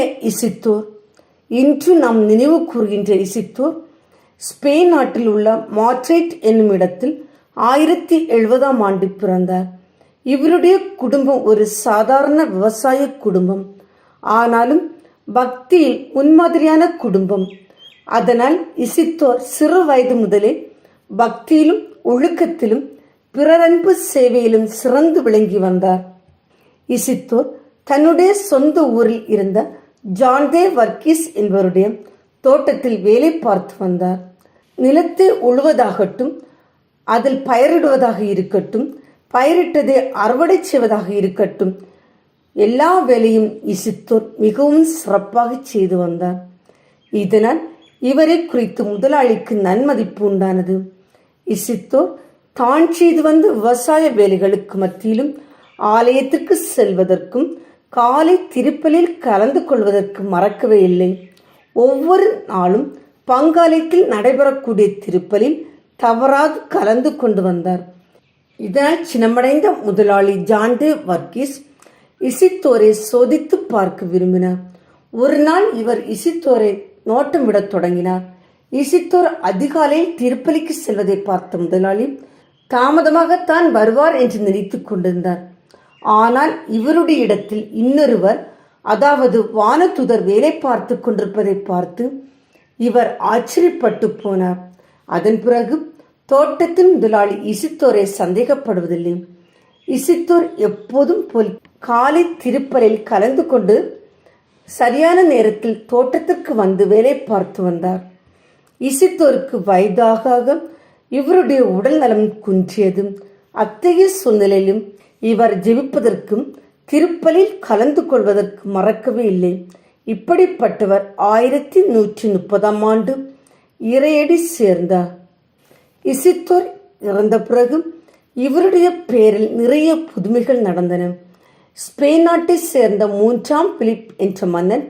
இசித்தோர். இன்று நாம் நினைவு கூறுகின்ற இசித்தூர் ஸ்பெயின் நாட்டில் உள்ள மாட்ரேட் என்னும் இடத்தில் ஆயிரத்தி எழுபதாம் ஆண்டு பிறந்தார். இவருடைய குடும்பம் ஒரு சாதாரண விவசாய குடும்பம். ஆனாலும் பக்தியில் முன்மாதிரியான குடும்பம். அதனால் இசித்தோர் சிறு வயது முதலே பக்தியிலும் ஒழுக்கத்திலும் பிறரன்பு சேவையிலும் சிறந்து விளங்கி வந்தார். இசித்தோர் தன்னுடைய சொந்த ஊரில் இருந்த ஜான்தே வர்க்கீஸ் என்பவருடைய தோட்டத்தில் வேலை பார்த்து வந்தார். நிலத்தை உழுவதாகட்டும் அதில் பயிரிடுவதாக இருக்கட்டும் பயிரிட்டதை அறுவடை செய்வதாக இருக்கட்டும் எல்லா வேலையும் இசித்தோர் மிகவும் சிறப்பாக செய்து வந்தார். இதனால் இவரை குறித்து முதலாளிக்கு நன்மதிப்பு உண்டானது. இசித்தோர் தான் செய்து வந்த விவசாய வேலைகளுக்கு மத்தியிலும் ஆலயத்திற்கு செல்வதற்கும் காலை திருப்பலில் கலந்து கொள்வதற்கு மறக்கவே இல்லை. ஒவ்வொரு நாளும் பங்காலயத்தில் நடைபெறக்கூடிய திருப்பலில் தவறாது கலந்து கொண்டு வந்தார். இதனால் சினமடைந்த முதலாளி ஜான்டே வர்கீஸ் இசித்தோரை சோதித்து பார்க்க விரும்பினார். ஒரு நாள் இவர் இசித்தோரை நோட்டம் விடத் தொடங்கினார். இசித்தோர் அதிகாலையில் திருப்பலிக்கு செல்வதை பார்த்த முதலாளி தாமதமாகத்தான் வருவார் என்று நினைத்து கொண்டிருந்தார். ஆனால் இவருடைய இடத்தில் இன்னொருவர் அதாவது வானதுதர் வேலை பார்த்து கொண்டிருப்பதை பார்த்து இவர் ஆச்சரியப்பட்டு போனார். அதன் பிறகு தோட்டத்தின் முதலாளி இசித்தோரை சந்தேகப்படுவதில்லை. இசித்தோர் எப்போதும் போல் காலை திருப்பலில் கலந்து கொண்டு சரியான நேரத்தில் தோட்டத்திற்கு வந்து வேலை பார்த்து வந்தார். இசித்தோருக்கு வயதாக இவருடைய உடல் நலம் குன்றியதும் அத்தகைய சூழ்நிலையிலும் இவர் ஜெபிப்பதற்கும் திருப்பலில் கலந்து கொள்வதற்கு மறக்கவே இல்லை. இப்படிப்பட்டவர் ஆயிரத்தி நூற்றி முப்பதாம் ஆண்டு இறையடி சேர்ந்தார். இசித்தோர் இறந்த பிறகு இவருடைய பெயரில் நிறைய புதுமைகள் நடந்தன. ஸ்பெயின் நாட்டை சேர்ந்த மூன்றாம் பிலிப் என்ற மன்னன்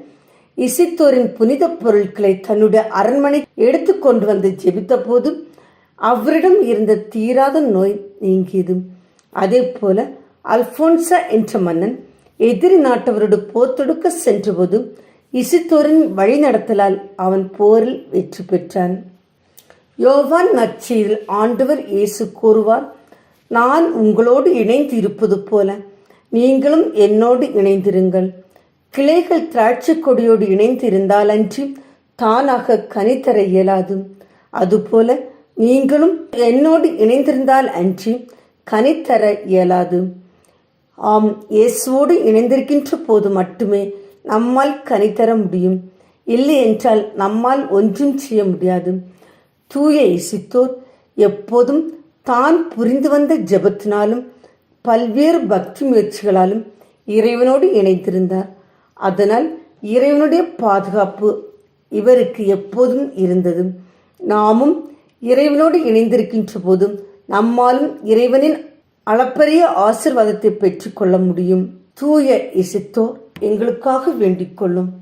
இசித்தோரின் புனித பொருட்களை தன்னுடைய அரண்மனை எடுத்துக்கொண்டு வந்து ஜெபித்த போது அவரிடம் இருந்த தீராத நோய் நீங்கியது. அதே போல அல்போன்சா என்ற மன்னன் எதிரி நாட்டவரோடு போர் தொடுக்க சென்றபோது இசித்தோரின் வழிநடத்தலால் அவன் போரில் வெற்றி பெற்றான். யோவான் நற்செய்தியில் ஆண்டவர் இயேசு கூறுவார் நான் உங்களோடு இணைந்து இருப்பது போல நீங்களும் என்னோடு இணைந்திருங்கள். கிளைகள் திராட்சை கொடியோடு இணைந்து இருந்தாலன்றி தானாக கனி தர இயலாது. அதுபோல நீங்களும் என்னோடு இணைந்திருந்தால் அன்றி கனி தர இயலாது. ஆம் இயேசுவோடு இணைந்திருக்கின்ற போது மட்டுமே நம்மால் கனித்தர முடியும். இல்லை என்றால் நம்மால் ஒன்றும் செய்ய முடியாது. தூய இசித்தோர் எப்போதும் தான் புரிந்து வந்த ஜெபத்தினாலும் பல்வேறு பக்தி முயற்சிகளாலும் இறைவனோடு இணைந்திருந்தார். அதனால் இறைவனுடைய பாதுகாப்பு இவருக்கு எப்போதும் இருந்தது. நாமும் இறைவனோடு இணைந்திருக்கின்ற போதும் நம்மாலும் இறைவனின் அளப்பரிய ஆசிர்வாதத்தை பெற்றுக்கொள்ள முடியும். தூய இசைத்தோர் எங்களுக்காக வேண்டிக் கொள்ளும்.